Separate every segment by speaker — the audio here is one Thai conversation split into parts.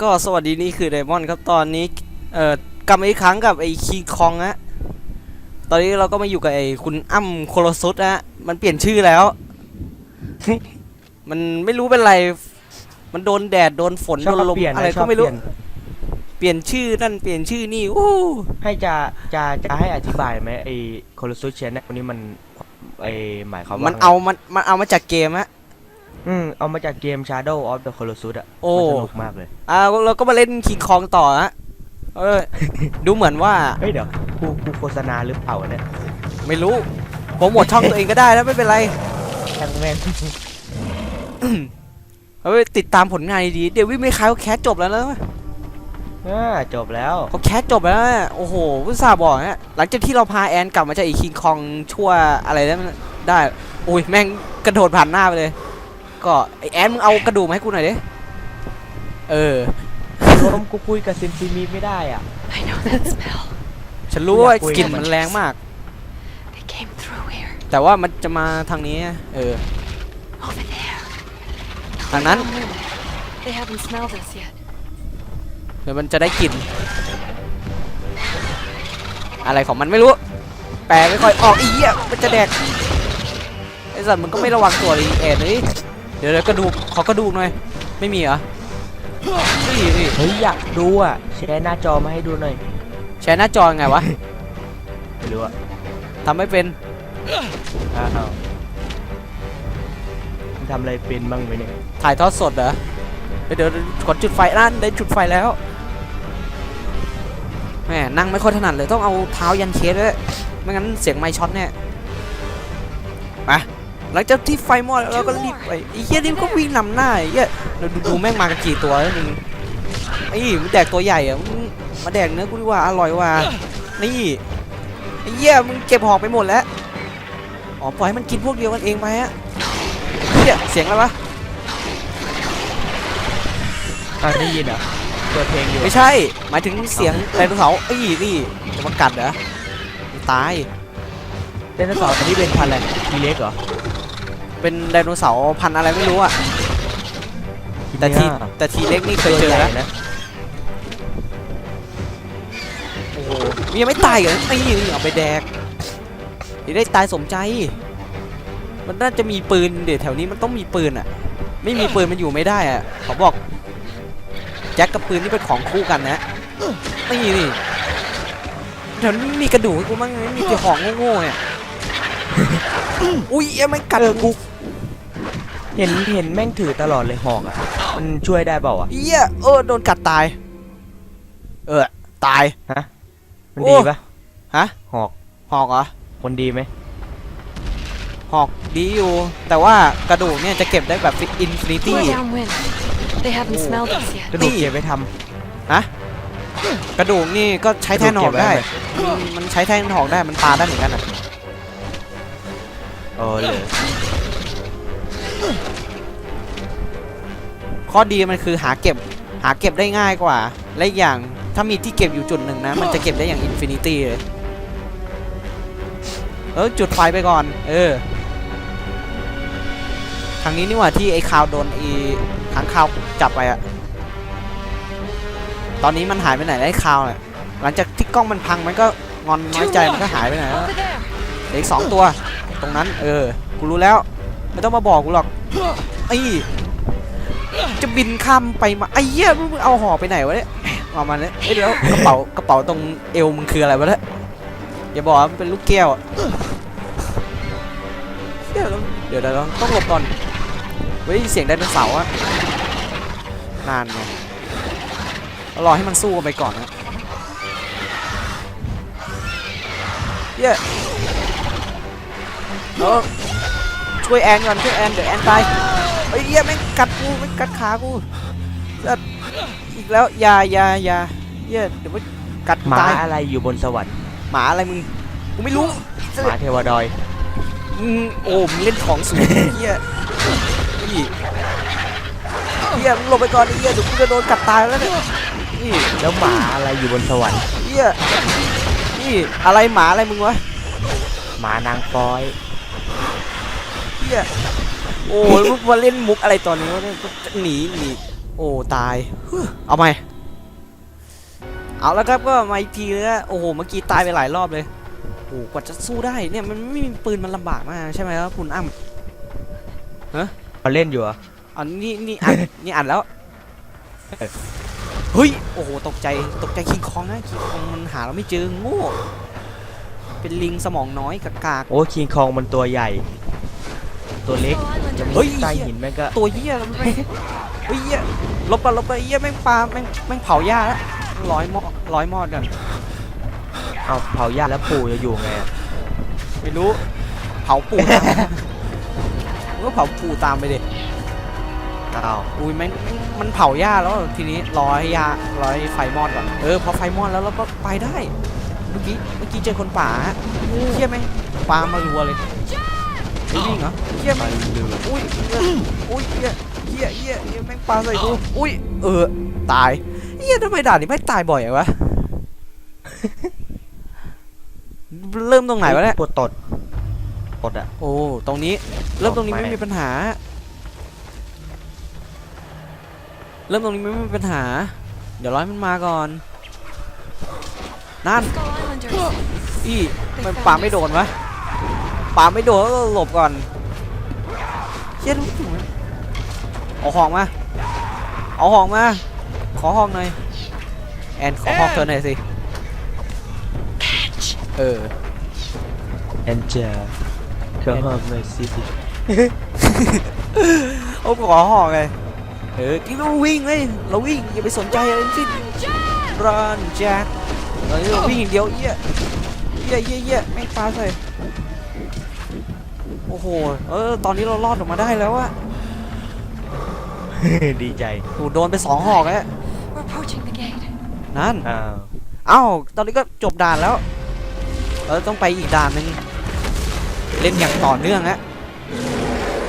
Speaker 1: ปุ๊บเออก็สวัสดีนี่คือไดมอนด์ครับตอนนี้เอ่อกลับมาอีกครั้งกับไอ้คีคองฮะตอนนี้เราก็มาอยู่กับไอ้คุณอ้ำโคโลซุสฮะมันเปลี่ยนชื่อแล้ว มันไม่รู้เป็นไร มันโดนแดดโดนฝน
Speaker 2: ชอ
Speaker 1: โด
Speaker 2: บ
Speaker 1: นลม
Speaker 2: เปลี่ยน
Speaker 1: อะไร
Speaker 2: นะช
Speaker 1: ก็
Speaker 2: อบ
Speaker 1: ไม่
Speaker 2: เป
Speaker 1: รู้
Speaker 2: ลี่ยน
Speaker 1: เปลี่ยนชื่อนั่นเปลี่ยนชื่อนี่อู้
Speaker 2: ให้จะจะจะให้อธิบายไหมไอ้โคลซูเชนเนี่ยคนนี้มันไอ้หมายความว่า
Speaker 1: มัน
Speaker 2: ไง
Speaker 1: เอามันมันเอามาจากเกมฮะ
Speaker 2: อืมเอามาจากเกม Shadow of the Colossus อะ
Speaker 1: โอ้
Speaker 2: มันสนุกมากเลย
Speaker 1: อ่าเราก็มาเล่นคิงคองต่อฮะเออ ดูเหมือนว่า
Speaker 2: เฮ้ยเดี๋ยวกูกูโฆษณาหรือเปล่าเนี่ย
Speaker 1: ไม่รู้โปรโมทช่องตัวเองก็ได้นะไม่เป็นไร
Speaker 2: ช่างแม่ง
Speaker 1: เอาไปติดตามผลงานดีๆเดวิดไม่คายเขาแคสจบแล้วนะ
Speaker 2: อ่าจบแล้ว
Speaker 1: เขาแคสจบแล้วนะโอ้โหพุทธาห์บอกเนี่ยหลังจากที่เราพาแอนกลับมาจากอีคิงคองชั่วอะไรนั้นได้โอ้ยแม่งกระโดดผ่านหน้าไปเลย ก็ไอแอนมึงเอากระดูกมาให้กูหน่อยดิเออ
Speaker 2: รวมกูคุยกับซินซีมีไม่ได้อะ
Speaker 3: I know that smell.
Speaker 1: ฉันรู้ว่า
Speaker 2: อยากคุย
Speaker 1: กลิ่นมันแรงมาก
Speaker 3: They came through here.
Speaker 1: แต่ว่ามันจะมาทางนี้ เออ
Speaker 3: Over there.
Speaker 1: ทางนั้น
Speaker 3: One minute. They haven't smelled us yet.
Speaker 1: เดี๋ยวมันจะได้กลิ่น อะไรของมันไม่รู้ แปลไม่ค่อยออกอีเหี้ยมันจะแดกไอ้สัตว์มันก็ไม่ระวังตัวเลยแอนเลยเดี๋ยวเดี๋ยวกระดูกขอกระดูกหน่อย ไม่มีเหรอนี่นี่
Speaker 2: เฮ้ยอยากดูอะแชร์หน้าจอมาให้ดูหน่อย
Speaker 1: แชร์หน้าจอยังไงวะ
Speaker 2: ไม่รู้อะ
Speaker 1: ทำไม่เป็น
Speaker 2: อ้าวมึงทำอะไรเป็นบ้างไหมเนี่ย
Speaker 1: ถ่ายทอดสดเหรอเดี๋ยวเดี๋ยวกดจุดไฟนั่นได้จุดไฟแล้วแหมนั่งไม่ค่อยถนัดเลยต้องเอาเท้ายันเคสด้วยไม่งั้นเสียงไมค์ช็อตแน่มา หลังจากที่ไฟมอดแล้วเราก็รีบไปไอ้เหี้ยนี่มันก็วิ่งนำหน้าไอ้เหี้ยเราดูดูแม่งมากันกี่ตัวแล้วมึงไอ้มึงแดกตัวใหญ่อะมึงมาแดกเนื้อกูดีกว่าอร่อยกว่านี่ไอ้เหี้ยมึงเก็บหอกไปหมดแล้วอ๋อปล่อยให้มันกินพวกเดียวกันเองไปฮะเหี้ยเสียงอะไรวะ
Speaker 2: อ่าได้ยินเหรอะเปิดเพลงอยู่
Speaker 1: ไม่ใช่ หมายถึงเสียงไดโนเสาร์ไอ้ยนี่จะมากัดเหรอมันตาย
Speaker 2: ไดโนเสาร์อันนี้เป็นพันธุ์อะไรทีเล็กเหรอ
Speaker 1: เป็นไดโนเสาร์พันธุ์อะไรไม่รู้อะแต่ที
Speaker 2: เนี่ย
Speaker 1: แต่ทีเล็กนี่เคยเจอ
Speaker 2: ตัวให
Speaker 1: แล้ว
Speaker 2: ญ่นะ
Speaker 1: โอ้โหมันยังไม่ตายเหรอไอ้นี่เอาไปแดกเดี๋ยวได้ตายสมใจ มันน่าจะมีปืนเดี๋ยวแถวนี้มันต้องมีปืนอะไม่มีปืนมันอยู่ไม่ได้อะเขาบอกแจ็คกับปืนนี่เป็นของคู่กันนะนี่นี่แถวนี้มีกระดูกให้กูมั้งไม่มีแต่ของโง่ๆเนี่ยอุ้ยเอ้ยมันกัด
Speaker 2: เออกู
Speaker 1: กู
Speaker 2: เห็นเห็นแม่งถือตลอดเลยหอกอะ มันช่วยได้เปล่าอะ
Speaker 1: เอี้ยเออโดนกัดตาย เออ ตาย
Speaker 2: มัน
Speaker 1: โอ้
Speaker 2: ดีปะ
Speaker 1: ฮะ
Speaker 2: หอก
Speaker 1: หอกเหรอ
Speaker 2: คนดีไหม
Speaker 1: หอกดีอยู่ แต่ว่ากระดูกเนี่ยจะเก็บได้แบบอินฟินิตี้
Speaker 3: We're downwind. They haven't smelled us
Speaker 2: กระ
Speaker 3: yet.
Speaker 2: ดูก
Speaker 1: นี่
Speaker 2: เก็บไว้ท
Speaker 1: กระดูกนี่ก็ใช้แทนหอกได้
Speaker 2: กระดูกเก็บไว้
Speaker 1: อืมมันใช้แทนหอกได้ มันปาได้เหมือนกันอะำ
Speaker 2: เออเลย
Speaker 1: ข้อดีมันคือหาเก็บหาเก็บได้ง่ายกว่า และอีกอย่างถ้ามีที่เก็บอยู่จุดหนึ่งนะ มันจะเก็บได้อย่างอินฟินิตี้เลย เออจุดไฟไปก่อน เออ ทางนี้นี่หว่าที่ไอ้คาวโดนไอ้ค้างคาวจับไปอะตอนนี้มันหายไปไหนแล้วไอ้คาวเนี่ยหลังจากที่กล้องมันพังมันก็งอนน้อยใจมันก็หายไปไหนแล้ว
Speaker 3: Over there.
Speaker 1: เหลืออีกสองตัว ตรงนั้น เออ กูรู้แล้ว ไม่ต้องมาบอกกูหรอกไอ้จะบินข้ามไปมาไอ้เหี้ยมึงเอาห่อไปไหนวะเนี่ยเอามาเนี่ยเอ้เดี๋ยวกระเป๋ากระเป๋าตรงเอวมึงคืออะไรวะเนี่ยอย่าบอกว่ามันเป็นลูกแก้วอะเหี้ยวเดี๋ยวเดี๋ยวต้องหลบก่อนเฮ้ยเสียงไดโนเสาร์อะนานไงรอให้มันสู้กันไปก่อนนะเหี้ยเออ ช่วยแอนก่อนช่วยแอนเดี๋ยวแอนตายไอ้ยเหี้ยแม่งกัดกูแม่งกัดขากูสัตว์อีกแล้วอยาอยาอยาเหี้ยเดี๋ยวมันกัด
Speaker 2: หมา
Speaker 1: ตาย
Speaker 2: อะไรอยู่บนสวรรค์
Speaker 1: หมาอะไรมึงกูไม่รู้
Speaker 2: หมาเทวดอย
Speaker 1: มึงโอ้มึงเล่นของสูงเหี้ยนี่เหี้ยมึงหลบไปก่อนไอ้เหี้ยเดี๋ยวกูจะโดนกัดตายแล้วเนี่ยนี่
Speaker 2: แล้วหมาอะไรอยู่บนสวรรค์
Speaker 1: เหี้ยนี่อะไรหมาอะไรมึงวะ
Speaker 2: หมานางฟ้อย
Speaker 1: เหี้ยโอ้ยมึงมาเล่นมุกอะไรตอนนี้วะเนี่ยหนีหนีโอ้ตายฮึ่มเอาไหมเอาแล้วครับก็มาอีกทีเลยนะโอ้โหเมื่อกี้ตายไปหลายรอบเลยโอ้โหกว่าจะสู้ได้เนี่ยมันไม่มีปืนมันลำบากมากใช่ไหมครับคุณอ้ำ
Speaker 2: เขาเล่นอยู่เหรอ
Speaker 1: อันนี้นี่อัดนี่อัดแล้วเฮ้ยโอ้โหตกใจตกใจคิงคองนะคิงคองมันหาเราไม่เจอโง่เป็นลิงสมองน้อยกากาก
Speaker 2: โอ้คิงคองมันตัวใหญ่ ตัวเล็ก
Speaker 3: Skull Islanders.
Speaker 1: เฮ้ย
Speaker 2: ใต้หินแม่งก็
Speaker 1: ตัวเหี้ยแล้วมันไม่เฮ้ยเหี้ยลบกันลบกันเหี้ยแม่งปลาแม่งแม่งเผาหญ้าแล้วร้อยหมอร้อยหมอดกัน
Speaker 2: เอาเผาหญ้าแล้วปู่จะอยู่ไงอะ
Speaker 1: ไม่รู้เผาปูตามมึงก็เผาปูตามไปดิ
Speaker 2: อ้าว
Speaker 1: อุ้ยแม่งมันเผาหญ้าแล้วทีนี้รอให้หญ้ารอให้ไฟมอดก่อนเออพอไฟมอดแล้วเราก็ไปได้ เมื่อกี้เมื่อกี้เจอคนป่าฮะเชี่ยไหมงปลามารัวเลย ไม่วิ่งเหรอเชี่ยไหม
Speaker 2: มัน
Speaker 1: ง
Speaker 2: ลืม
Speaker 1: อุ้ยเหี้ยอุ้ยเหี้ยเหี้ยเหี้ยเหี้ยแม่งปลาใส่กูอุ้ยเออตายเหี้ยทำไมด่านนี้ไม่ตายบ่อยอะวะเริ่มตรงไหนวะเนี่ย
Speaker 2: ปวดตดตดอะ
Speaker 1: โอ้ตรงนี้ เริ่มตรงนี้
Speaker 2: ต่อไป
Speaker 1: ไม่มีปัญหา เริ่มตรงนี้ไม่มีปัญหา เดี๋ยวร้อยมันมาก่อน นั่น
Speaker 3: Skull Islanders.
Speaker 1: อีมันปาไม่โดนวะ ปาไม่โดนก็หลบก่อนเชี่ยรู้ถึงเอาหองมา เอาหองมา ขอหองหน่อย แอนขอหองเธอหน่อยสิ เออ
Speaker 2: แอนเจลเครื่องห้องเลยสิ
Speaker 1: โอ้ขอหอกเลยเออกินเราวิ่งเลยเราวิ่งอย่าไปสนใจอะไรทั้งสิ้นรันแจ็คเราเราวิ่งอย่างเดียวเยี่ยเยี่ยเยี่ยเยี่ยแม่งปลาใส่โอ้โห เออ ตอนนี้เรารอดออกมาได้แล้วอะ
Speaker 2: ดีใจ
Speaker 1: โอ้โดนไปสองหอกแล้ว
Speaker 3: We're approaching the gate.
Speaker 1: นั่น
Speaker 2: อ้าว
Speaker 1: เอ้า ตอนนี้ก็จบด่านแล้ว เราต้องไปอีกด่านหนึ่งเล่นอย่างต่อเนื่องฮะ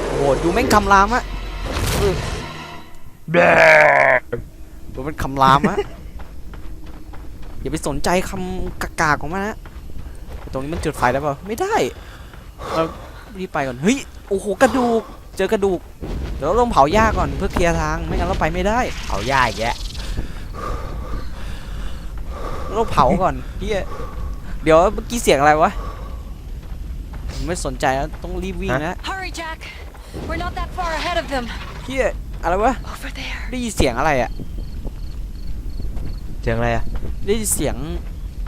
Speaker 1: โอ้โห ดูแม่งคำรามอะเออ
Speaker 2: แบ
Speaker 1: ดูเป็นคำรามอะ อย่าไปสนใจคำกากๆของมันนะ ตรงนี้มันจุดไฟได้เปล่า ไม่ได้เรา รีบไปก่อนเฮ้ยโอ้โหกระดูกเจอกระดูกเดี๋ยวเราต้องเผาหญ้าก่อนเพื่อเคลียร์ทางไม่งั้นเราไปไม่ได้
Speaker 2: เอาหญ้าอีกแยะ
Speaker 1: เราเผาก่อนเฮียเดี๋ยวเมื่อกี้เสียงอะไรวะผมไม่สนใจแล้วต้องรีบวิ่งนะ
Speaker 3: Hurry, Jack. We're not that far ahead of them.
Speaker 1: เฮียอะไรวะ
Speaker 3: Over there.
Speaker 1: ได้ยินเสียงอะไรอะ
Speaker 2: เสียงอะไรอะ
Speaker 1: ได้ยินเสียง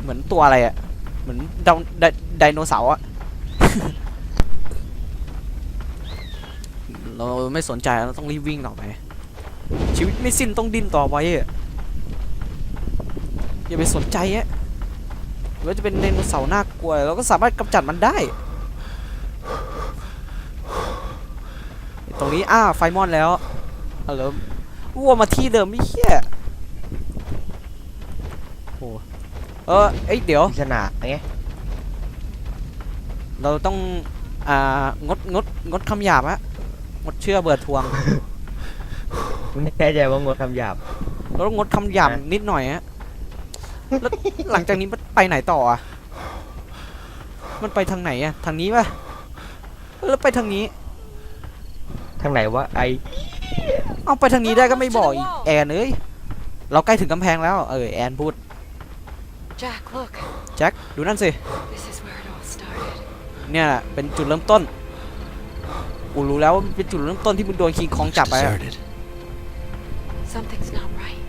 Speaker 1: เหมือนตัวอะไรอะเหมือนดาวไดไดโนเสาร์อะ เราไม่สนใจแล้วเราต้องรีบวิ่งต่อไป ชีวิตไม่สิ้นต้องดิ้นต่อไปอะอย่าไปสนใจอะว่าจะเป็นไดโนเสาร์น่ากลัวเราก็สามารถกำจัดมันได้ ตรงนี้อ้าไฟมอนแล้วเอาเหรอวัวมาที่เดิมไม่เหี้ยโอ้เออเอ้ยเดี๋ยว
Speaker 2: ปริศนาไง
Speaker 1: เราต้องอ่างดงดงดคำหยาบฮะ งดเชื่อเบิดทวง
Speaker 2: มึงแน่ใจว่างดคำหยาบ
Speaker 1: เราต้องงดคำหยาบ
Speaker 2: ฮะ
Speaker 1: นิดหน่อยฮะแล้วหลังจากนี้มันไปไหนต่ออะ มันไปทางไหนอะ ทางนี้ป่ะแล้วไปทางนี้
Speaker 2: ทางไหนวะไอ
Speaker 1: เอาไปทางนี้ได้ก็ไม่บอกอีกแอนเอ้ยเราใกล้ถึงกำแพงแล้วเออแอนพูด
Speaker 3: Jack, look.
Speaker 1: แจ็คดูนั่นสิ
Speaker 3: This is where it all started.
Speaker 1: เนี่ยแหละเป็นจุดเริ่มต้น กูรู้แล้วว่ามันเป็นจุดเริ่มต้นที่มึงโดนคิงคองจับไปอะ
Speaker 4: Deserted.
Speaker 3: Something's not right.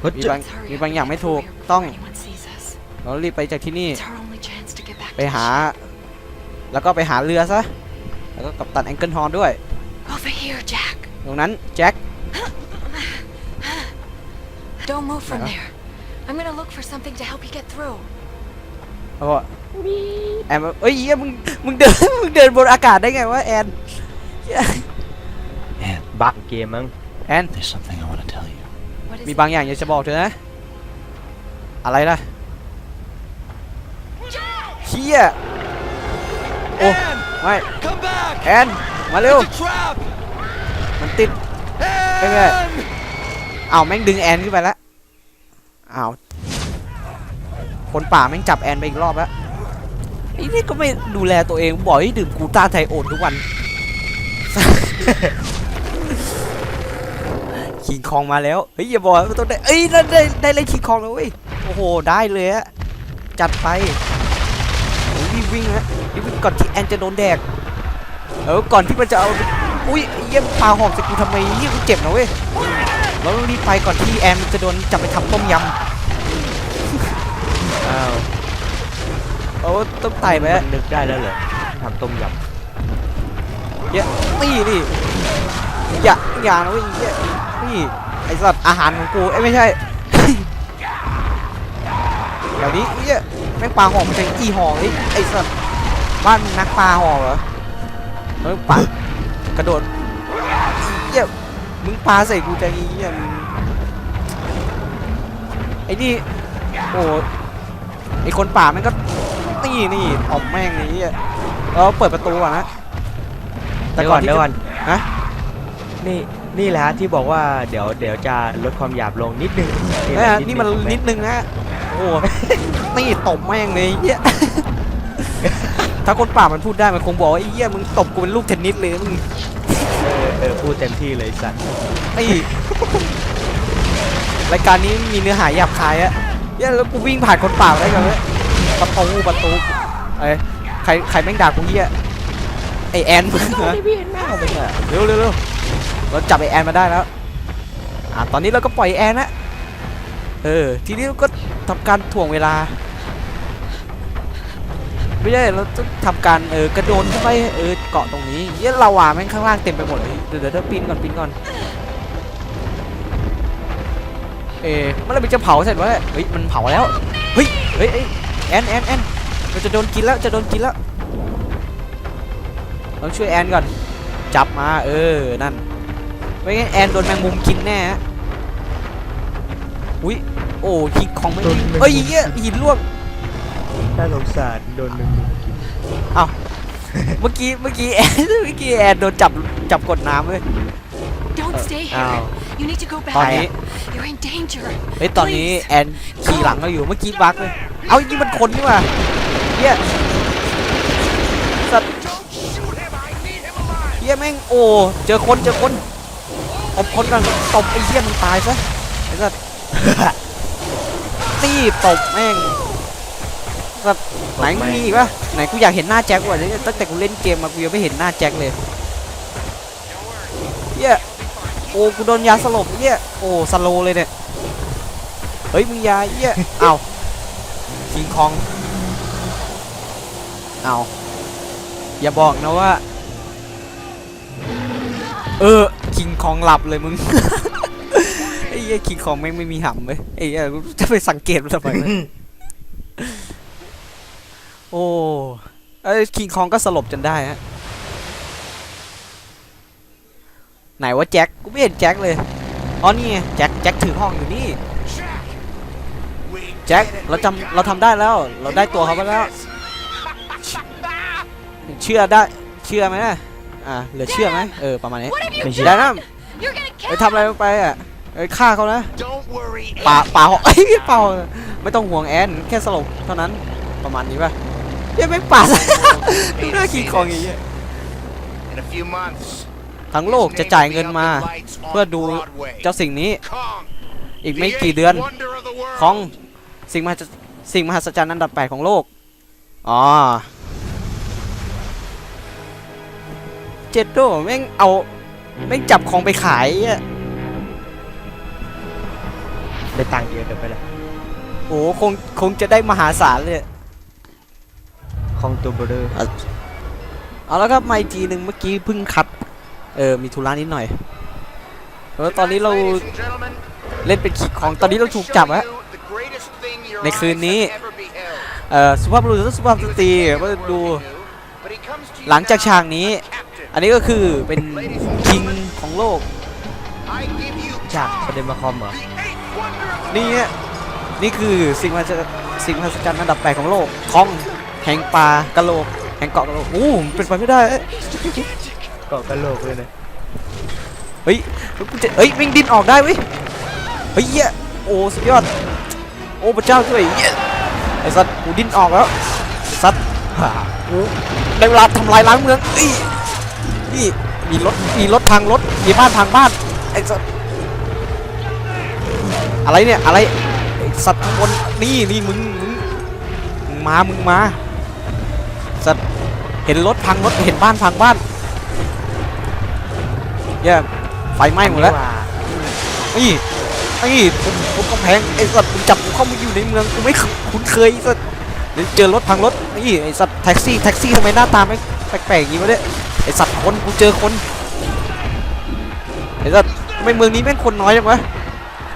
Speaker 2: เฮ้ย
Speaker 1: มี
Speaker 2: จะ
Speaker 1: บาง
Speaker 3: Let's hurry
Speaker 1: มี
Speaker 3: up
Speaker 1: บาง
Speaker 3: and
Speaker 1: อย่าง
Speaker 3: get
Speaker 1: ไม่
Speaker 3: through
Speaker 1: ถูก
Speaker 3: here
Speaker 1: ต้อง
Speaker 3: before anyone sees us.
Speaker 1: เรารีบไปจากที่นี่
Speaker 3: It's our only chance to get back
Speaker 1: ไป
Speaker 3: to the
Speaker 1: หา
Speaker 3: ship.
Speaker 1: แล้วก็ไปหาเรือซะ แล้วก็กับตันแองเกิลฮอร์นด้วย
Speaker 3: Over here, Jack.
Speaker 1: ตรงนั้นแจ็ค
Speaker 3: Don't move from
Speaker 1: Uh-huh.
Speaker 3: there. I'm gonna look for something to help you get through.
Speaker 1: แล้วก็แอนบอกเอ้ยเหี้ยมึง มึงเดิน มึงเดินบนอากาศได้ไงวะแอน
Speaker 4: Man,
Speaker 2: บักเกมมั้ง
Speaker 1: แอน
Speaker 4: there's something I want to tell you.
Speaker 3: What is
Speaker 1: มี
Speaker 3: it?
Speaker 1: บางอย่างอยากจะบอกเธอนะ อะไรล่ะเฮียโอ้ไม่
Speaker 4: Come back!
Speaker 1: แอน มาเร็ว
Speaker 4: trap!
Speaker 1: มันติดไปเลยอ้าวแม่งดึงแอนขึ้นไปแล้วอ้าวคนป่าแม่งจับแอนไปอีกรอบแล้วไอ้นี่ก็ไม่ดูแลตัวเองบ่อยให้ดื่มกูต้าไทโอนทุกวัน คิงคองมาแล้วเฮ้ยอย่าบอกว่าต้องได้เอ้ยได้ได้ได้เล่นคิงคองแล้วเว้ยโอ้โหได้เลยอะจัดไปโอ้ยรีบวิ่งนะวิ่งก่อนที่แอนจะโดนแดกเออก่อนที่มันจะเอาอุ้ยเยี่ยมปลาหอกใส่กูทำไมเยี่ยกูเจ็บนะเว้ยเราต้องรีบไปก่อนที่แอนจะโดนจับไปทำต้มยำ
Speaker 2: อ้าว
Speaker 1: โอ้ต้องไต่ไปอะ
Speaker 2: มันนึกได้แล้วเหรอทำต้มยำ
Speaker 1: เหี้ยนี่นี่อย่าอย่านะเว้ยเหี้ยนี่ไอสัตว์อาหารของกูเอ้ยไม่ใช่เดี๋ยวนี้เหี้ยแม่งปลาหอกมันจะอีหอกไอไอสัตว์บ้านนักปลาหอกเหรอเฮ้ยปลากระโดดเหี้ยมึงปลาใส่กูจะงี้เหี้ยมึงไอ้นี่โอ้ไอคนป่าแม่งก็นี่นี่ออกแม่งไอ้เหี้เราเปิดประตูก่อนนะ แต่
Speaker 2: เดี๋ยว
Speaker 1: ก่
Speaker 2: ก่
Speaker 1: อ
Speaker 2: อนน
Speaker 1: ที่
Speaker 2: เดี๋ยวก่อน
Speaker 1: ฮะ
Speaker 2: นี่นี่แหละฮะที่บอกว่าเดี๋ยวเดี๋ยวจะลดความหยาบลงนิดนึง
Speaker 1: เอ้ยนี่มันนิดนึงนะโอ้โหนี่ตบแม่งเลยไอ้เหี้ยถ้าคนป่ามันพูดได้มันคงบอกว่าไอ้เหี้ยมึงตบกูเป็นลูกเทนนิสเลยมึง
Speaker 2: เออเออพูดเต็มที่เลยสัตว์
Speaker 1: ไอ้รายการนี้มีเนื้อหาหยาบคายอะเหี้ยแล้วกูวิ่งผ่านคนป่าได้กันเลยประตูประตูเอ้ยใครใครแม่งด่ากูเหี้ย ไอแอนมึงเหรอ
Speaker 2: พี่เห็นหน้าเป็นอะ
Speaker 1: เร็วเร็วเร็วเราจับไอแอนมาได้แล้วอ่าตอนนี้เราก็ปล่อยแอนนะเออทีนี้เราก็ทำการถ่วงเวลาไม่ใช่เราต้องทำการเออกระโดดขึ้นไปเออเกาะตรงนี้เยี่ยเราอะแม่งข้างล่างเต็มไปหมดเลยเดี๋ยวเดี๋ยวเดี๋ยวปีนก่อนปีนก่อนเออเมื่อไหรมันจะเผาเสร็จวะเฮ้ยมันเผาแล้วเฮ้ยเฮ้ยเอ้ยแอนแอนแอนมันจะโดนกินแล้วจะโดนกินแล้ว ต้องช่วยแอนก่อน จับมา เออ นั่น ไม่งั้นแอนโดนแมงมุมกินแน่ฮะอุ้ย โอ้หินของไม่งเอ้ยเหี้ยหินร่วง
Speaker 2: น่าสงสารโดนหนึ่ง
Speaker 1: เมื่อกี้ เมื่อกี้แอน เมื่อกี้แอนโดนจับ จับกดน้ำเว้ย
Speaker 3: Don't stay
Speaker 2: อ้าว
Speaker 3: here. You need to go
Speaker 1: ตอน
Speaker 3: back.
Speaker 1: นี้
Speaker 3: You're in danger.
Speaker 1: เฮ้ย ตอนนี้แอนขี่หลังเราอยู่ เมื่อกี้บักเลย เอานี่มันคนนี่หว่าเฮียสัตว์เฮียแม่งโอ้เจอคนเจอคนตบคนกันตบไอ้เฮียมันตายซะไอ้สัตว์ตี้ตบแม่งสัตว์ไหนมีอีกปะไหนกูอยากเห็นหน้าแจ็คว่ะเนี่ยตั้งแต่กูเล่นเกมมากูยังไม่เห็นหน้าแจ็คเลยเฮียโอ้กูโดนยาสลบเฮียโอ้สโลเลยเนี่ยเฮ้ยมึงยาเอี้ยเอาคิงคองเอาอย่าบอกนะว่า เออคิงคองหลับเลยมึง ไอ้เหี้ยคิงคองไม่งไม่มีหำเลยไอ้เหี้ยกูจะไปสังเกตมันทำไมวะโอ้ไอ้คิงคองก็สลบจนได้ฮะไหนว่าแจ็คกูไม่เห็นแจ็คเลยอ๋อนี่ไงแจ็คแจ็คถือห้องอยู่นี่ แจ็คเราจำเราทำได้แล้ว เราได้ตัวเขาไปแล้ว เชื่อได้เชื่อไหมนะ อ่าเหลือเชื่อไหมเออประมาณนี้
Speaker 3: What have you
Speaker 2: ไม่
Speaker 3: done?
Speaker 2: ใช่
Speaker 1: ได้นะ
Speaker 3: You're gonna
Speaker 1: ไป
Speaker 3: kill
Speaker 1: ทำอะไรลงไปอะไปฆ่าเขานะ
Speaker 4: Don't worry.
Speaker 1: ป่าป่าหอกเอ้ยป่าหอกไม่ต้องห่วงแอนแค่สลบเท่านั้นประมาณนี้ป่ะเยังไม่ป่า ดูหน้าขี้คองอย่างเงี้ย
Speaker 4: In a few months,
Speaker 1: ทั้งโลกจะจ่ายเงินมาเพื่อดูเจ้าสิ่งนี้
Speaker 4: Kong,
Speaker 1: อีก
Speaker 4: the
Speaker 1: ไม่กี่
Speaker 4: eighth
Speaker 1: เดือน
Speaker 4: wonder of the world.
Speaker 1: ของสิ่งมหัศสิ่งมหัศจรรย์อันดับแปดของโลก อ๋อ จ็ดโดแม่งเอาแม่งจับของไปขายอะ
Speaker 2: ได้ตังค์เยอะเกินไปเลย
Speaker 1: โอ้คงคงจะได้มหาศาลเลย
Speaker 2: ของตัวเบลอ
Speaker 1: เอาแล้วครับมาอีกทีหนึ่งเมื่อกี้เพิ่งคัด เออมีธุระนิดหน่อย แล้วตอนนี้เรา
Speaker 4: Ladies and gentlemen,
Speaker 1: เล่นเป็นขีดของตอนนี้เราถูกจับแล้ว
Speaker 4: show you the greatest thing your
Speaker 1: ในคืน
Speaker 4: eyes
Speaker 1: นี้
Speaker 4: have ever beheld.
Speaker 1: เอ่อสุภาพบุรุษและสุภาพสตรีมาดู
Speaker 4: But he comes to you
Speaker 1: หลังจากฉาก
Speaker 4: now
Speaker 1: นี้
Speaker 4: as a captain.
Speaker 1: อันนี้ก็คือเป็นคิงของโลก
Speaker 4: I give you
Speaker 2: ฉากประเด็นมาคอมเหรอ
Speaker 4: the eighth wonder of the
Speaker 1: นี่ฮะนี่คือสิ่งมหัศสิ่งมหัศจรรย์อันดับแปดของโลกคองแห่งป่ากะโหลกแห่งเกาะกะโหลกอู้เป็นไปไม่ได้เอ้ย
Speaker 2: เกาะกะโหลกเลยนะ
Speaker 1: เฮ้ยกูจะเฮ้ยวิ่งดินออกได้เว้ยเฮ้ยเหี้ยโอ้สุดยอดโอ้พระเจ้าช่วยเหี้ยไอ้สัตว์กูดินออกแล้วสัตว์ฮ่ากูได้เวลาทำลายล้างเมืองอี นี่มีรถมีรถพังรถมีบ้านพังบ้านไอ้สัตว์อะไรเนี่ยอะไรไอ้สัตว์ข้างบนนี่นี่มึงมึงมึงมามึงมาสัตว์เห็นรถพังรถเห็นบ้านพังบ้านเหี้ย่ไฟไหม้หมดแล้วนี่นี่ผมผมกำแพงไอ้สัตว์มึงจับกูเข้ามาอยู่ในเมืองกูไม่คุ้นเคยไอ้สัตว์เดี๋ยวเจอรถพังรถนี่ไอ้สัตว์แท็กซี่แท็กซี่ทำไมหน้าตาไม่ แปลกๆอย่างนี้วะเนี่ยไอสัตว์คนกูเจอคนไอ้สัตว์ทำไมเมืองนี้แม่งคนน้อยจังวะ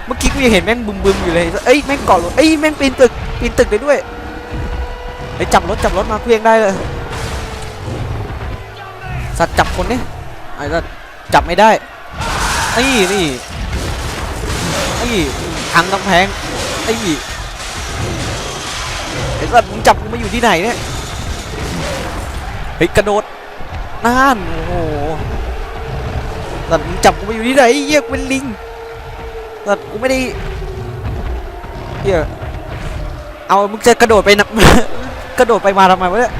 Speaker 1: เมื่อกี้กูยังเห็นแม่งบึมๆอยู่เลยเอ้ยแม่งเกาะรถเอ้ยแม่งปีนตึกปีนตึกได้ด้วยไอ้จับรถจับรถมาเพียงได้เลยสัตว์จับคนนี่ไอ้สัตว์จับไม่ได้นี่นี่ไอ้ทางกำแพงไอ้ไอ้สัตว์มึงจับกูมาอยู่ที่ไหนเนี่ย ฮ้ยกระโดดนั่นโอ้โหสัตว์มึงจับกูมาอยู่ที่ไหนเหี้ยกูเป็นลิงสัตว์กูไม่ได้เหี้ยเอามึงจะกระโดดไปนะกระโดดไปมาทำไมวะเนี่ย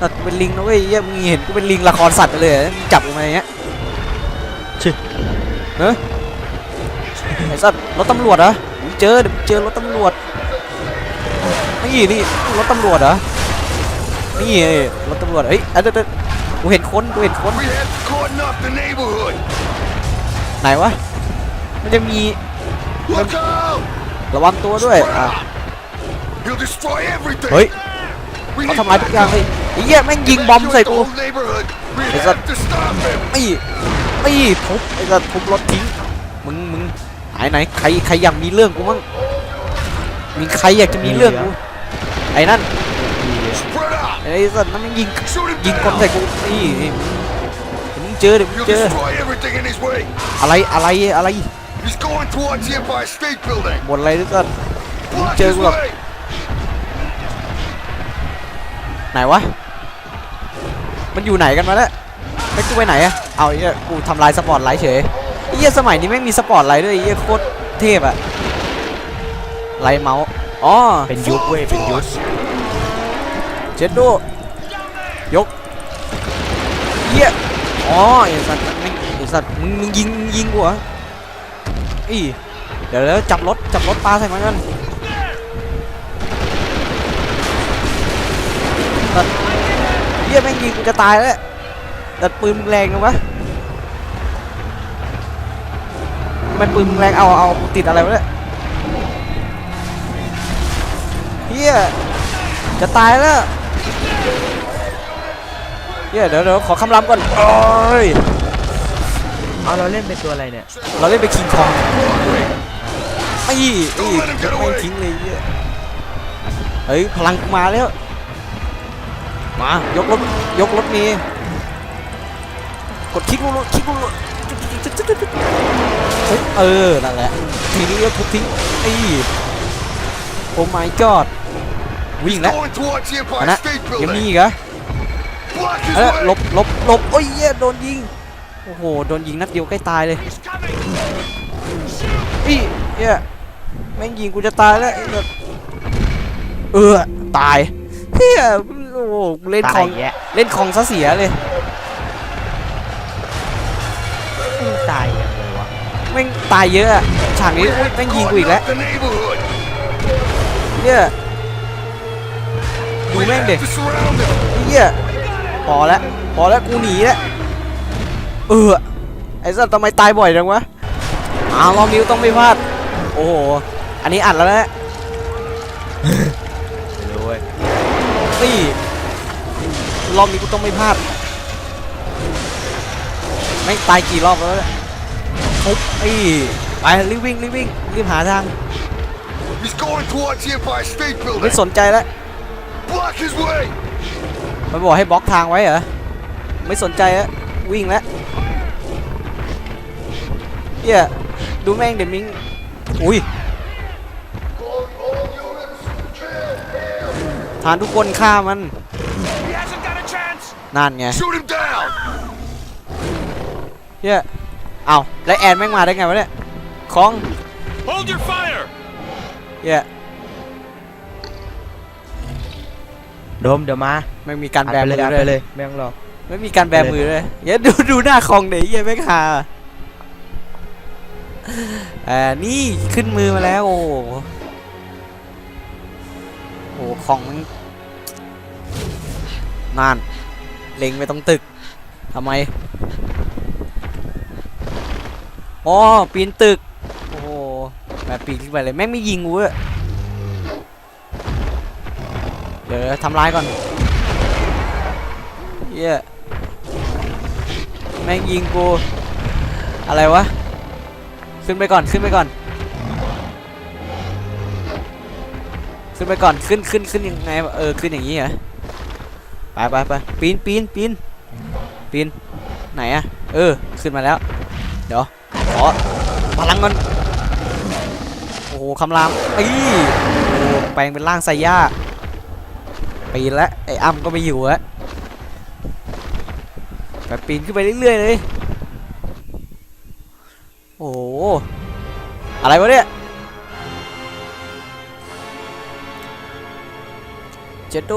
Speaker 1: สัตว์กูเป็นลิงนะเว้ยเหี้ยมึงเห็นกูเป็นลิงละครสัตว์ไปเลยเหรอมึงจับกูมาอย่างเงี้ย
Speaker 2: ชิ
Speaker 1: เนอะไอ้สัตว์รถตำรวจเหรอมึงเจอเดี๋ยวมึงเจอรถตำรวจนี่นี่รถตำรวจเหรอ นี่รถตำรวจเฮ้ยอันเดี๋ยวกูเห็นคนกูเห็นคน
Speaker 4: We have to cordon up the neighborhood.
Speaker 1: ไหนวะมันจะมี
Speaker 4: Look out!
Speaker 1: ระวังตัวด้วยอะ
Speaker 4: He'll destroy everything.
Speaker 1: เฮ้ย
Speaker 4: We
Speaker 1: เขา
Speaker 4: need
Speaker 1: ทำลายทุกอย่างเลยไอ้เหี้ยแม่งยิงบอมใส่
Speaker 4: the
Speaker 1: กู
Speaker 4: whole neighborhood. We
Speaker 1: Is
Speaker 4: have to stop him.
Speaker 1: ไอ้ไอ้ทุบไอ้สัตว์ทุบรถทิ้งมึงมึงไหนไหนใครใครอยากมีเรื่องกูมั่งมีใครอยากจะมีเรื่องกูไอ้นั่น
Speaker 4: Spread out.
Speaker 1: ไอ้สัตว์นั่นมันยิง
Speaker 4: Shoot him
Speaker 1: ยิงคนใส่
Speaker 4: down.
Speaker 1: กูนี่นี่เดี๋ยวมึงเจอเดี๋ยวมึง
Speaker 4: He'll
Speaker 1: เจอ
Speaker 4: destroy everything in his way.
Speaker 1: อะไรอะไรอะไร
Speaker 4: He's going towards the Empire State Building.
Speaker 1: หมดอะไรด้วยกัน
Speaker 4: Block
Speaker 1: Chơi
Speaker 4: his
Speaker 1: của-
Speaker 4: way.
Speaker 1: ไหนวะมันอยู่ไหนกันมาแล้วไม่กูไปไหนอะเอาไอ้เหี้ยกูทำลายสปอร์ตไลท์เฉยไอ้เหี้ยสมัยนี้แม่งมีสปอร์ตไลท์ด้วยไอ้เหี้ยโคตรเทพอะไลท์เมาส์อ๋อ
Speaker 2: เป็นยุคเว้ยเป็นยุค
Speaker 4: Force.
Speaker 1: เจ็ดโดยกเหี้ยอ๋อไอ้สัตว์ม่งไอ้สัตว์มึงยิงยิงกูเหรออีเดี๋ยวแล้วจับรถจับรถปลาใส่มันกันสัตว์เหี้ยแม่งยิงกูจะตายแล้วแต่ปืนแรงนะวะมันปืนแรงเอาเอาติดอะไรวะเนี่ยเฮียจะตายแล้ว เฮียเดี๋ยวเดี๋ยวขอคำรามก่อนโอ้ย
Speaker 2: เอาเราเล่นเป็นตัวอะไรเนี่ย
Speaker 1: เราเล่นไปคิงคองไม่อี
Speaker 4: Don't let him get
Speaker 1: ไม่
Speaker 4: away.
Speaker 1: ทิ้งเลยเหี้ยเฮ้ยพลังกูมาแล้วมายกรถยกรถเมีกดคลิกลูกคลิกลูกเฮ้ยเออนั่นแหละทีนี้ก็ทุบทิ้งไอ้โอ้ my god วิ่ง
Speaker 4: He's
Speaker 1: แล้ว
Speaker 4: going towards the
Speaker 1: อัน
Speaker 4: Empire
Speaker 1: นะ
Speaker 4: State
Speaker 1: ยังมี
Speaker 4: Building.
Speaker 1: อีกเหรอ
Speaker 4: Block his
Speaker 1: เออหล
Speaker 4: way.
Speaker 1: บหลบหลบโอ้ยเหี้ยโดนยิงโอ้โหโดนยิงนัดเดียวใกล้ตายเลย
Speaker 4: He's coming.
Speaker 1: อีเหี้ยแม่งยิงกูจะตายแล้วไอ้สัสเออตายเฮียโอ้โหกูเล่นข
Speaker 2: ตา
Speaker 1: อยง
Speaker 2: แยะ
Speaker 1: เล่นของซะเสียเลย
Speaker 2: ตายยังเลยวะ
Speaker 1: แม่งตายเยอะอะฉากนี้
Speaker 4: We
Speaker 1: อุ๊ย
Speaker 4: have
Speaker 1: แม่ง
Speaker 4: to
Speaker 1: ยิงกูอีก
Speaker 4: cordon
Speaker 1: แล้ว
Speaker 4: up the neighborhood.
Speaker 1: เนี่ย ดู
Speaker 4: We
Speaker 1: แม่งเด็
Speaker 4: have to surround him.
Speaker 1: เฮียพอแล้วพอแล้วกูหนีแล้วเออไอ้สัสทำไมตายบ่อยจังวะอ้าวรอบนี้ต้องไม่พลาด โอ้โห อันนี้อัดแล้วนะ
Speaker 2: ไม่รู้เว้ย
Speaker 1: นี่รอบนี้กูต้องไม่พลาดไม่งตายกี่รอบแล้วเนี่ยทุบไอ้ไปรีบวิ่งรีบวิ่งรีบหาทาง
Speaker 4: He's going towards the Empire State
Speaker 1: ไม่
Speaker 4: Building.
Speaker 1: สนใจแล้ว
Speaker 4: Block his way.
Speaker 1: มันบอกให้บล็อกทางไว้เหรอ ไม่สนใจแล้ววิ่งแล้วเฮียดูแม่งเดี๋ยวมิง อุ้ยฐานทุกคนฆ่ามัน
Speaker 4: He hasn't got a chance.
Speaker 1: นั่นไง
Speaker 4: Shoot him down.
Speaker 1: เฮียเอาแล้วแอนแม่งมาได้ไงวะเนี่ย ของ
Speaker 4: Hold your fire.
Speaker 1: เฮีย
Speaker 2: โดมเดี๋ยวมา
Speaker 1: ไม่มีการ
Speaker 2: อัด
Speaker 1: แบ
Speaker 2: ไป
Speaker 1: มื
Speaker 2: เลย
Speaker 1: อ
Speaker 2: อัด
Speaker 1: เล
Speaker 2: ไป
Speaker 1: ย
Speaker 2: เลยไม่ต้องรอ
Speaker 1: ไม่มีการแบมือเลยเฮียดูดูหน้าคองเดี๋ยวเฮียแม่งหาเอ่อนี่ขึ้นมือมาแล้วโอ้โหโอ้โหของมันนานเล็งไปตรงตึกทำไมอ๋อปีนตึกโอ้โหแบบปีนขึ้นไปเลยแม่งไม่ยิงกูอะเดี๋ย ทำลายก่อนเหี้แม่งยิงกู อะไรวะ ขึ้นไปก่อน ขึ้นไปก่อน ขึ้นไปก่อน ขึ้นขึ้นขึ้นยังไง เออ ขึ้นอย่างนี้เหรอ ไปไปไปปีนปีนปีนปีน ไหนอะเออ ขึ้นมาแล้ว เดี๋ยว ขอ พลังก่อน โอ้โหคำราม อีโอ้แปลงเป็นร่างไซย่า ปีนแล้วไอ้อ้ำก็ไม่อยู่แล้วแบบปีนขึ้นไปเรื่อยๆเลยโอ้โหอะไรวะเนี่ยเจดโด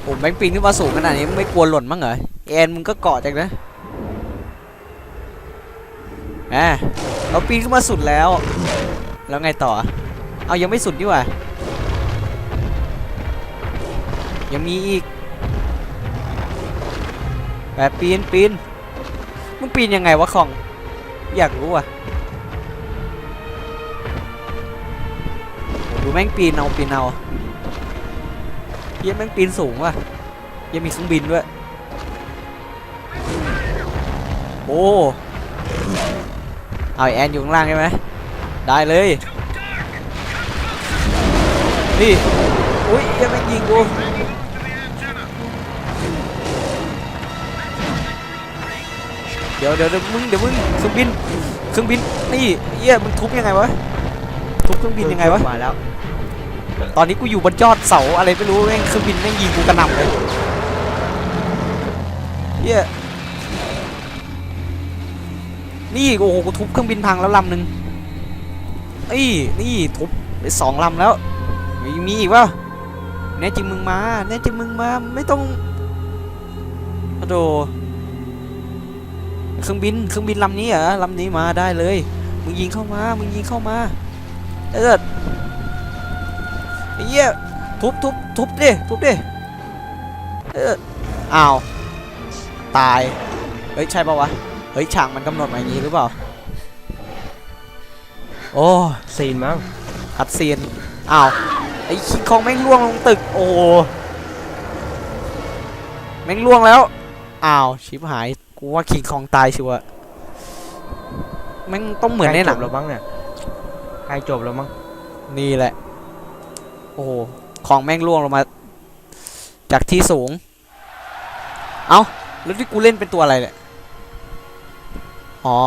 Speaker 1: โอ้แบงปีนขึ้นมาสูงขนาดนี้มึงไม่กลัวหล่นมั้งเหรอแอนมึงก็เกาะจากนะแหมเราปีนขึ้นมาสุดแล้ว แล้วไงต่อ เอายังไม่สุดนี่หว่า ยังมีอีกแบบปีนปีนมึงปีนยังไงวะของอยากรู้อะดูแม่งปีนเอาปีนเอาเฮียแม่งปีนสูงว่ะเฮียังมีเครื่องบินด้วย โอ้ เอาแอนอยู่ข้างล่างใช่ไหมได้เลย นี่ อุ้ยเฮียังแม่งยิงกูเดี๋ยวเดี๋ยวเดี๋ยวมึงเดี๋ยวมึงเครื่องบินเครื่องบินนี่เหี้ยมึงทุบยังไงวะทุบเครื่องบินยังไงวะ
Speaker 2: มาแล้ว
Speaker 1: ตอนนี้กูอยู่บนยอดเสาอะไรไม่รู้แม่งเครื่องบินแม่งยิงกูกระหน่ำเลยเหี้ยนี่โอ้โหกูทุบเครื่องบินพังแล้วลำหนึ่งนี่นี่ทุบไปสองลำแล้ว มีมีอีกวะแน่จริงมึงมาแน่จริงมึงมาไม่ต้องโอ้โหเครื่องบินเครื่องบินลำนี้เหรอลำนี้มาได้เลย มึงยิงเข้ามามึงยิงเข้ามาเออไอ้เหี้ยทุบทุบทุบดิทุบดิเอออ้าวตายเฮ้ยใช่ปะวะเฮ้ยฉากมันกำหนดมาอย่างนี้หรือเปล่าโอ้
Speaker 2: ซีนมั้ง
Speaker 1: คัดซีนอ้าว ไอ้คิงคองแม่งล่วงลงตึก โอ้แม่งล่วงแล้ว อ้าว ชิบหาย กูว่าคิงคองตายชัวร์แม่งต้องเหมือนในหนัง
Speaker 2: ใกล้จบแล้วมั้งเนี่ยใกล้จบแล้วมั้ง
Speaker 1: นี่แหละ โอ้โห ของแม่งล่วงลงมา จากที่สูง เอ้า แล้วที่กูเล่นเป็นตัวอะไรเนี่ย อ๋อ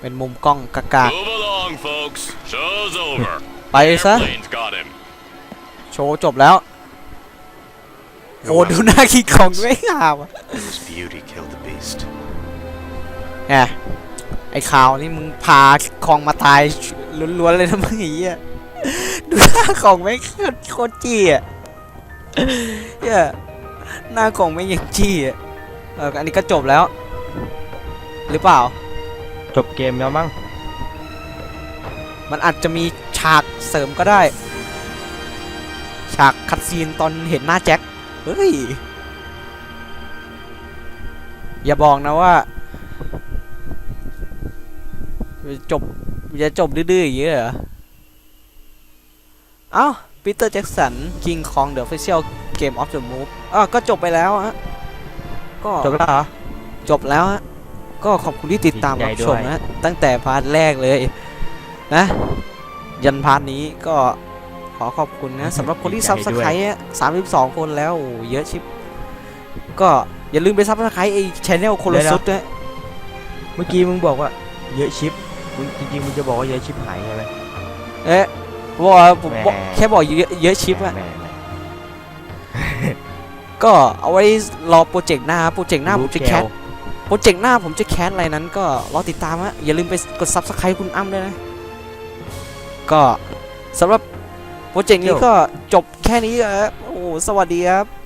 Speaker 1: เป็นมุมกล้องกากา
Speaker 4: Move along, folks. Show's over.
Speaker 1: ไปซะ ว์จบแล้วโอ้ดูหน้าคิงคองไม่งามอะ
Speaker 4: And his beauty killed the beast.
Speaker 1: แหมไอ้ข่าวนี่มึงพาคองมาตายล้วนๆเลยนะมึงไอ้เหี้ยดูหน้าของไม่งโคตรจี้อะเหี้ยหน้าของไม่งยังจี้อะเอออันนี้ก็จบแล้ว หรือเปล่า
Speaker 2: จบเกมแล้วมั้ง
Speaker 1: มันอาจจะมีฉากเสริมก็ได้ฉากคัดซีนตอนเห็นหน้าแจ็ค เฮ้ย อย่าบอกนะว่า จบ จะจบดื้อๆอย่างเงี้ยเหรอ เอ้าปีเตอร์แจ็กสัน King Kong The Official Game of the Move อะก็จบไปแล้วฮะ ก็
Speaker 2: จบแล้วเหรอ
Speaker 1: จบแล้วฮะ ก็ขอบคุณที่ติดตาม
Speaker 2: ดีใจ
Speaker 1: รับชม
Speaker 2: ด้วย
Speaker 1: นะ ตั้งแต่พาร์ทแรกเลย นะ ยันพาร์ทนี้ก็ ขอขอบคุณนะสำหรับคนที่ซับสไครต์สามสิบสองคนแล้วโอ้โหเยอะชิบก็อย่าลืมไปซับสไครต์ไอ้ชแนลโคลซุดนะ
Speaker 2: เมื่อกี้มึงบอกว่าเยอะชิปมึงจริงๆมึงจะบอกว่าเยอะชิปหายใช่ไหม
Speaker 1: เอ๊ะบอกว่าผมบอก
Speaker 2: แหม
Speaker 1: แค่บอกเยอะเยอะชิปอะ
Speaker 2: แหม
Speaker 1: ก็เอาไว้รอโปรเจกต์หน้าโปรเจกต์หน้าผมจะแคส
Speaker 2: รู้
Speaker 1: โปรเจกต์หน้าผมจะแคสอะไรนั้น ก็รอติดตามฮะอย่าลืมไปกด subscribe คุณอ้ำด้วยนะ ก็สำหรับ โปรเจกต์นี้ก็จบแค่นี้ครับโอ้สวัสดีครับ